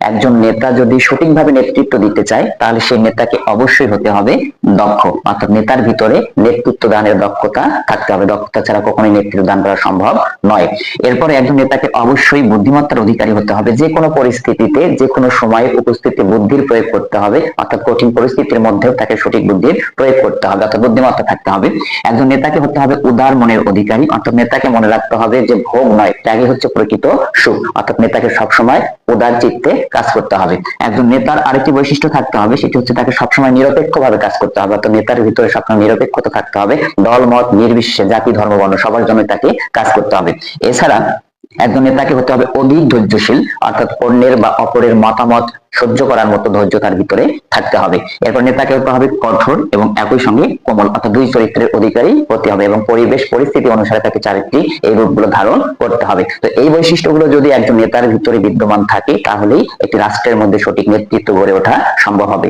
একজন নেতা যদি সঠিকভাবে নেতৃত্ব দিতে চায়, তাহলে সেই নেতাকে অবশ্যই হতে হবে দক্ষ। অর্থাৎ নেতার ভিতরে নেতৃত্ব দানের দক্ষতা থাকতে হবে। দক্ষতা ছাড়া কখনোই নেতৃত্ব দান করা সম্ভব নয়। এরপরে একজন নেতাকে অবশ্যই বুদ্ধিমত্তার অধিকারী হতে হবে। যে কোনো পরিস্থিতিতে, যে কোনো সময়ে উপস্থিতি বুদ্ধির প্রয়োগ করতে হবে। অর্থাৎ কঠিন পরিস্থিতির মধ্যেও তাকে সঠিক বুদ্ধির প্রয়োগ করতে হবে। অর্থাৎ বুদ্ধিমত্তা থাকতে হবে। একজন নেতাকে হতে হবে উদার মনের অধিকারী। অর্থাৎ নেতাকে মনে রাখতে হবে যে ভোগ নয়, ত্যাগই হচ্ছে প্রকৃত সুখ। অর্থাৎ নেতাকে সবসময় উদার চিত্তে কাজ করতে হবে। একজন নেতার আরেকটি বৈশিষ্ট্য থাকতে হবে, সেটি হচ্ছে তাকে সবসময় নিরপেক্ষ ভাবে কাজ করতে হবে, অর্থাৎ নেতার ভিতরে সবসময় নিরপেক্ষতা থাকতে হবে দল মত নির্বিশেষে জাতি, ধর্ম, বর্ণ, সবার জন্য তাকে কাজ করতে হবে। এছাড়া একজন নেতাকে হতে হবে অধিক ধৈর্যশীল, অর্থাৎ অন্যের বা অপরের মতামত সহ্য করার মতো ধৈর্য তার ভিতরে থাকতে হবে। এরপর নেতাকে হতে হবে কঠোর এবং একই সঙ্গে কোমল, অর্থাৎ দুই চরিত্রের অধিকারী হতে হবে এবং পরিবেশ পরিস্থিতি অনুসারে তাকে চারিত্রিক এই রূপগুলো ধারণ করতে হবে। তো এই বৈশিষ্ট্যগুলো যদি একজন নেতার ভিতরে বিদ্যমান থাকে, তাহলেই একটি রাষ্ট্রের মধ্যে সঠিক নেতৃত্ব গড়ে ওঠা সম্ভব হবে।